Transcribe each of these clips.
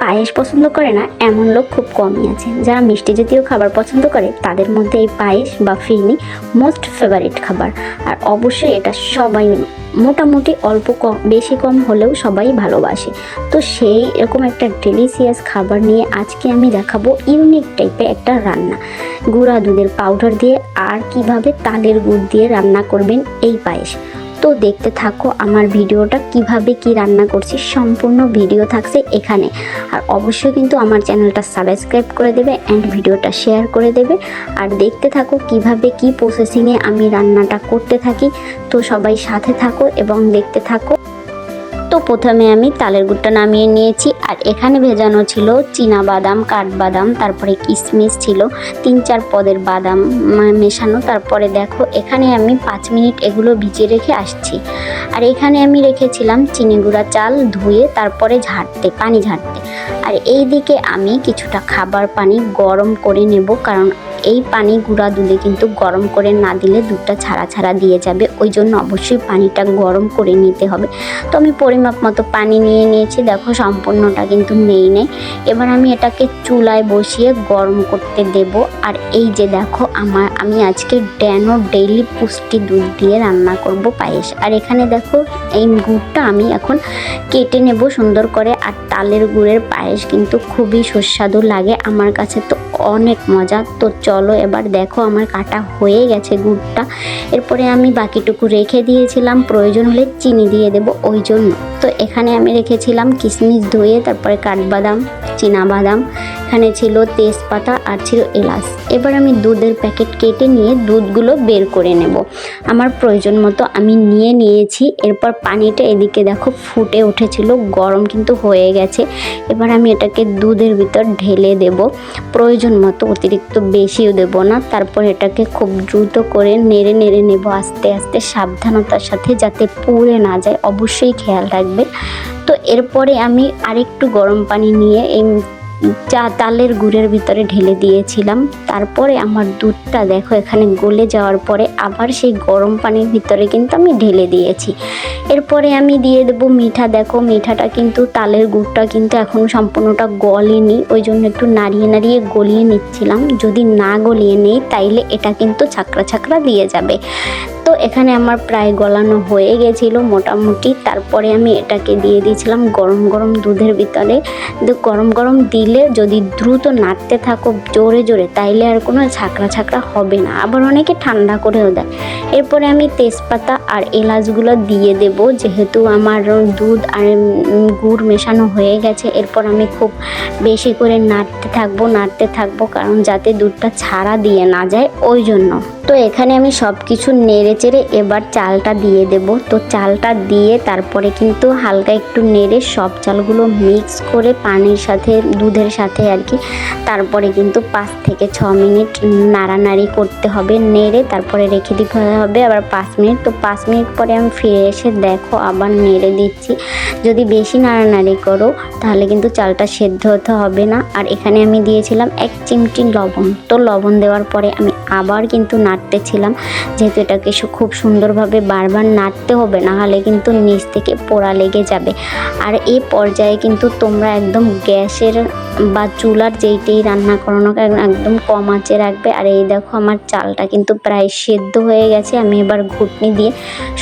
পায়েস পছন্দ করে না এমন লোক খুব কমই আছে। যারা মিষ্টি জাতীয় খাবার পছন্দ করে, তাদের মধ্যে এই পায়েস বা ফিরনি মোস্ট ফেভারিট খাবার। আর অবশ্যই এটা সবাই মোটামুটি অল্প কম, বেশি কম হলেও সবাই ভালোবাসে। তো সেই এরকম একটা ডেলিসিয়াস খাবার নিয়ে আজকে আমি দেখাবো ইউনিক টাইপের একটা রান্না। গুঁড়া দুধের পাউডার দিয়ে আর কীভাবে তালের গুড় দিয়ে রান্না করবেন এই পায়েস। তো দেখতে থাকো আমার ভিডিওটা কীভাবে কি রান্না করছি, সম্পূর্ণ ভিডিও থাকছে এখানে। আর অবশ্যই কিন্তু আমার চ্যানেলটা সাবস্ক্রাইব করে দেবে অ্যান্ড ভিডিওটা শেয়ার করে দেবে। আর দেখতে থাকো কীভাবে কি প্রসেসিংয়ে আমি রান্নাটা করতে থাকি, তো সবাই সাথে থাকো এবং দেখতে থাকো। তো প্রথমে আমি তালের গুড়টা নামিয়ে নিয়েছি, আর এখানে ভেজানো ছিল চীনা বাদাম কাঠবাদাম তারপরে কিশমিশ ছিল, তিন চার পদের বাদাম মেশানো। তারপরে দেখো, এখানে আমি পাঁচ মিনিট এগুলো ভিজিয়ে রেখে আসছি। আর এখানে আমি রেখেছিলাম চিনি গুঁড়া চাল ধুয়ে, তারপরে ঝাড়তে পানি ঝাড়তে আর এই দিকে আমি কিছুটা খাবার পানি গরম করে নেব, কারণ এই পানি গুঁড়া দুধে কিন্তু গরম করে না দিলে দুধটা ছাড়া ছাড়া দিয়ে যাবে। ওই জন্য অবশ্যই পানিটা গরম করে নিতে হবে। তো আমি পরিমাপ মতো পানি নিয়ে নিয়েছি। দেখো সম্পূর্ণটা কিন্তু নেই নেই। এবার আমি এটাকে চুলায় বসিয়ে গরম করতে দেব। আর এই যে দেখো আমার, আমি আজকে ড্যানো ডেইলি পুষ্টি দুধ দিয়ে রান্না করব পায়েস। আর এখানে দেখো এই গুড়টা আমি এখন কেটে নেব সুন্দর করে। আর তালের গুড়ের পায়েস কিন্তু খুবই সুস্বাদু লাগে। আমার কাছে তো অনেক মজা। তো চলো, এবার দেখো আমার কাটা হয়ে গেছে গুড়টা। এরপরে আমি বাকিটুকু রেখে দিয়েছিলাম, প্রয়োজন হলে চিনি দিয়ে দেব ওই জন্য। তো এখানে আমি রেখেছিলাম কিশমিশ ধুয়ে, তারপরে কাঠবাদাম বাদাম এখানে ছিল তেজপাতা আর ছিল এলাচ। এবার আমি দুধের প্যাকেট কেটে নিয়ে দুধগুলো বের করে নেব। আমার প্রয়োজন মতো আমি নিয়ে নিয়েছি। এরপর পানিটা এদিকে দেখো ফুটে উঠেছিল, গরম কিন্তু হয়ে গেছে। এবার আমি এটাকে দুধের ভিতর ঢেলে দেব। প্রয়োজন মতো অতিরিক্ত বেশিও দেব না। তারপর এটাকে খুব দ্রুত করে নেড়ে নেড়ে নেব আস্তে আস্তে সাবধানতার সাথে যাতে পুড়ে না যায়। অবশ্যই খেয়াল রাখবে। তো এরপরে আমি আরেকটু গরম পানি নিয়ে এই চা তালের গুড়ের ভিতরে ঢেলে দিয়েছিলাম। তারপরে আমার দুধটা দেখো, এখানে গলে যাওয়ার পরে আবার সেই গরম পানির ভিতরে কিন্তু আমি ঢেলে দিয়েছি। এরপরে আমি দিয়ে দেবো মিঠা। দেখো, মিঠাটা কিন্তু, তালের গুড়টা কিন্তু এখন সম্পূর্ণটা গলেনি। ওই জন্য একটু নাড়িয়ে নাড়িয়ে গলিয়ে নিচ্ছিলাম। যদি না গলিয়ে নেই, তাইলে এটা কিন্তু ছাকড়া ছাকড়া দিয়ে যাবে। এখানে আমার প্রায় গলানো হয়ে গেছিল মোটামুটি। তারপরে আমি এটাকে দিয়ে দিয়েছিলাম গরম গরম দুধের ভিতরে। গরম গরম দিলে যদি দ্রুত নাড়তে থাকো জোরে জোরে, তাইলে আর কোনো ছাকড়া ছাকড়া হবে না। আবার অনেকে ঠান্ডা করেও দেয়। এরপরে আমি তেজপাতা আর এলাচগুলো দিয়ে দেব। যেহেতু আমার দুধ আর গুড় মেশানো হয়ে গেছে, এরপর আমি খুব বেশি করে নাড়তে থাকব নাড়তে থাকব, কারণ যাতে দুধটা ছাড়া দিয়ে না যায়, ওই জন্য। তো এখানে আমি সব কিছু নেড়ে চেড়ে এবার চালটা দিয়ে দেব। তো চালটা দিয়ে তারপরে কিন্তু হালকা একটু নেড়ে সব চালগুলো মিক্স করে পানির সাথে, দুধের সাথে আর কি, তারপরে কিন্তু পাঁচ থেকে ছ মিনিট নাড়ানাড়ি করতে হবে। নেড়ে তারপরে রেখে দিতে হবে আবার পাঁচ মিনিট। তো পাঁচ মিনিট পরে আমি ফিরে এসে দেখো আবার নেড়ে দিচ্ছি। যদি বেশি নাড়ানাড়ি করো তাহলে কিন্তু চালটা সেদ্ধ হতে হবে না। আর এখানে আমি দিয়েছিলাম এক চিমটি লবণ। তো লবণ দেওয়ার পরে আমি আবার কিন্তু নাড়তেছিলাম। যেহেতু এটাকে খুব সুন্দরভাবে বারবার নাড়তে হবে, না হলে কিন্তু নিচ থেকে পোড়া লেগে যাবে। আর এই পর্যায়ে কিন্তু তোমরা একদম গ্যাসের বা চুলার যেইটাই রান্না করো না একদম কম আঁচে রাখবে। আর এই দেখো আমার চালটা কিন্তু প্রায় সেদ্ধ হয়ে গেছে। আমি এবার ঘুটনি দিয়ে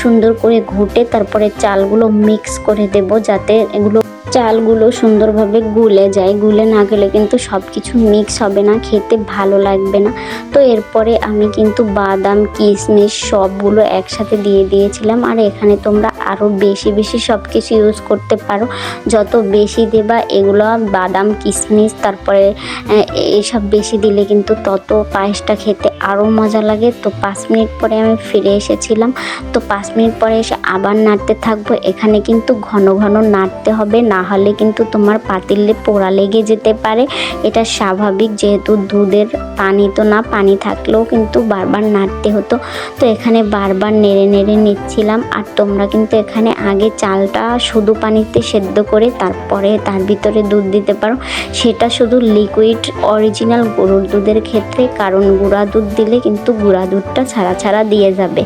সুন্দর করে ঘুটে তারপরে চালগুলো মিক্স করে দেব, যাতে এগুলো চালগুলো সুন্দরভাবে গুলে যায়। গুলে না গেলে কিন্তু সব কিছু মিক্স হবে না খেতে ভালো লাগবে না। তো এরপরে আমি কিন্তু বাদাম কিশমিশ সবগুলো একসাথে দিয়ে দিয়েছিলাম। আর এখানে তোমরা আরও বেশি বেশি সব কিছু ইউজ করতে পারো। যত বেশি দেবা এগুলো বাদাম কিশমিশ তারপরে আহ, এইসব বেশি দিলে কিন্তু তত পায়েসটা খেতে আরও মজা লাগে। তো পাঁচ মিনিট পরে আমি ফিরে এসেছিলাম। তো পাঁচ মিনিট পরে এসে আবার নাড়তে থাকব। এখানে কিন্তু ঘন ঘন নাড়তে হবে। না হলে কিন্তু তোমার পাতিলে পোড়া লেগে যেতে পারে। এটা স্বাভাবিক, যেহেতু দুধের পানি তো না, পানি থাকলেও কিন্তু বারবার নাড়তে হতো। তো এখানে বারবার নেড়ে নেড়ে নিচ্ছিলাম, আর তোমরা কিন্তু এখানে আগে চালটা শুধু পানিতে সেদ্ধ করে তারপরে তার ভিতরে দুধ দিতে পারো। সেটা শুধু লিকুইড অরিজিনাল গরুর দুধের ক্ষেত্রে, কারণ গুঁড়া দুধ দিলে কিন্তু গুঁড়া দুধটা ছাড়া ছাড়া দিয়ে যাবে।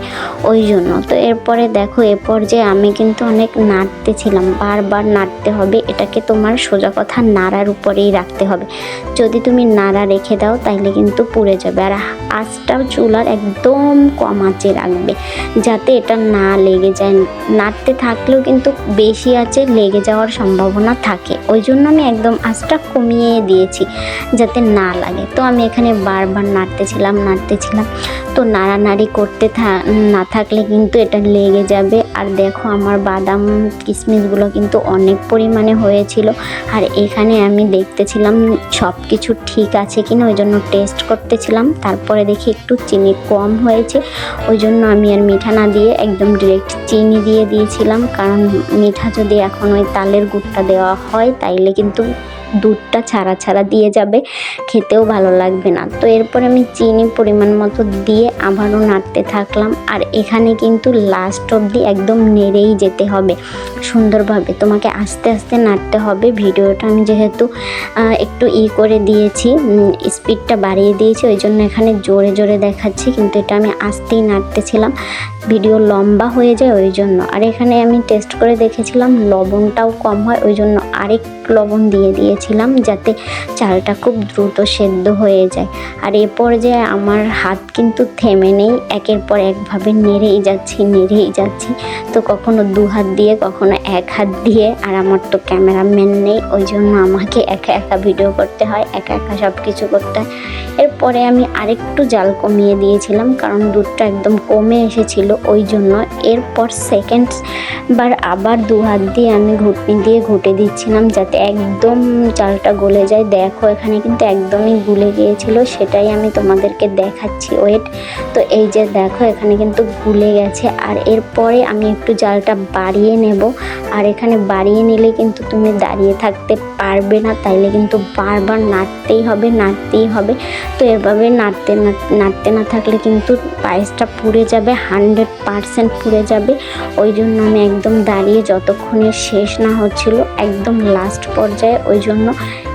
ওই জন্য। তো এরপরে দেখো, এরপর যে আমি কিন্তু অনেক নাড়তেছিলাম, বারবার নাড়তে হবে। হবে, এটাকে তোমার সোজা কথা নাড়ার উপরেই রাখতে হবে। যদি তুমি নাড়া রেখে দাও তাহলে কিন্তু পুড়ে যাবে। আর আঁচটা চুলার একদম কম আঁচে রাখবে, যাতে এটা না লেগে যায়। নাড়তে থাকলেও কিন্তু বেশি আঁচে লেগে যাওয়ার সম্ভাবনা থাকে। ওই জন্য আমি একদম আঁচটা কমিয়ে দিয়েছি যাতে না লাগে। তো আমি এখানে বারবার নাড়তেছিলাম নাড়তেছিলাম। তো নাড়ানাড়ি করতে না থাকলে কিন্তু এটা লেগে যাবে। আর দেখো আমার বাদাম কিশমিশগুলো কিন্তু অনেক পরিমাণে হয়েছিল। আর এখানে আমি দেখতেছিলাম সব কিছু ঠিক আছে কিনা, ওই জন্য টেস্ট করতেছিলাম। তারপরে দেখি একটু চিনি কম হয়েছে। ওই জন্য আমি আর মিঠা না দিয়ে একদম ডিরেক্ট চিনি দিয়ে দিয়েছিলাম। কারণ মিঠা যদি এখন ওই তালের গুড়টা দেওয়া হয় তাইলে কিন্তু দুধটা ছাড়া ছাড়া দিয়ে যাবে, খেতেও ভালো লাগবে না। তো এরপর আমি চিনি পরিমাণ মতো দিয়ে আবারও নাড়তে থাকলাম। আর এখানে কিন্তু লাস্ট অবধি একদম নেড়েই যেতে হবে সুন্দরভাবে। তোমাকে আস্তে আস্তে নাড়তে হবে। ভিডিওটা আমি যেহেতু একটু ই করে দিয়েছি স্পিডটা বাড়িয়ে দিয়েছি, ওই জন্য এখানে জোরে জোরে দেখাচ্ছি, কিন্তু এটা আমি আস্তেই নাড়তেছিলাম। ভিডিও লম্বা হয়ে যায় ওই জন্য। আর এখানে আমি টেস্ট করে দেখেছিলাম, লবণটাও কম হয়, ওই জন্য আরেক লবণ দিয়ে দিয়েছিলাম যাতে চালটা খুব দ্রুত সেদ্ধ হয়ে যায়। আর এ পর্যায়ে আমার হাত কিন্তু থেমে নেই, একের পর একভাবে নেড়েই যাচ্ছি নেড়েই যাচ্ছি। তো কখনো দু হাত দিয়ে, কখনো এক হাত দিয়ে, আর আমার তো ক্যামেরাম্যান নেই, ওই জন্য আমাকে একা একা ভিডিও করতে হয়, একা একা সব কিছু করতে হয়। এরপরে আমি আরেকটু জাল কমিয়ে দিয়েছিলাম, কারণ দুধটা একদম কমে এসেছিল, ওই জন্য। এরপর সেকেন্ড বার আবার দু হাত দিয়ে আমি ঘুটনি দিয়ে ঘুটে দিচ্ছিলাম, যাতে একদম চালটা গলে যায়। দেখো, এখানে কিন্তু একদমই গুলে গিয়েছিল, সেটাই আমি তোমাদেরকে দেখাচ্ছি। ওয়েট তো এই যে দেখো, এখানে কিন্তু গুলে গেছে। আর এরপরে আমি একটু জালটা বাড়িয়ে নেব। আর এখানে বাড়িয়ে নিলে কিন্তু তুমি দাঁড়িয়ে থাকতে পারবে না, তাইলে কিন্তু বারবার নাড়তেই হবে নাড়তেই হবে। তো এভাবে নাড়তে নাড়তে না থাকলে কিন্তু পায়েসটা পুড়ে যাবে হান্ড্রেড পারসেন্ট পুড়ে যাবে। ওই জন্য আমি একদম দাঁড়িয়ে যতক্ষণে শেষ না হচ্ছিল, একদম লাস্ট পর্যায়ে ওই জন্য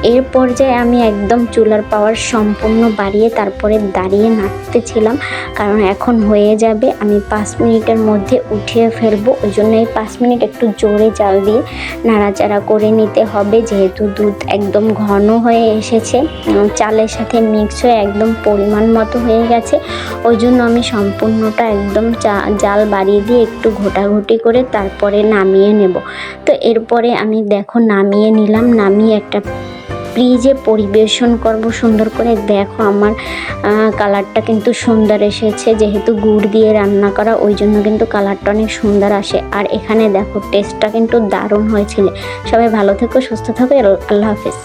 এর পর্যায়ে আমি একদম চুলার পাওয়ার সম্পূর্ণ বাড়িয়ে তারপরে দাঁড়িয়ে নাড়তেছিলাম। কারণ এখন হয়ে যাবে, আমি পাঁচ মিনিটের মধ্যে উঠিয়ে ফেলব। ওই জন্য এই পাঁচ মিনিট একটু জোরে জাল দিয়ে নাড়াচাড়া করে নিতে হবে। যেহেতু দুধ একদম ঘন হয়ে এসেছে চালের সাথে মিক্স হয়ে একদম পরিমাণ মতো হয়ে গেছে। ওই জন্য আমি সম্পূর্ণটা একদম জাল বাড়িয়ে দিয়ে একটু ঘোটাঘুটি করে তারপরে নামিয়ে নেব। তো এরপরে আমি দেখো নামিয়ে নিলাম। নামিয়ে একটা ফ্রিজে পরিবেশন করব, সুন্দর করে। দেখো আমার কালারটা কিন্তু সুন্দর এসেছে, যেহেতু গুড় দিয়ে রান্না করা, ওই জন্য কিন্তু কালারটা অনেক সুন্দর আসে। আর এখানে দেখো টেস্টটা কিন্তু দারুণ হয়েছিল। সবাই ভালো থেকো, সুস্থ থাকো, আল্লাহ হাফিজ।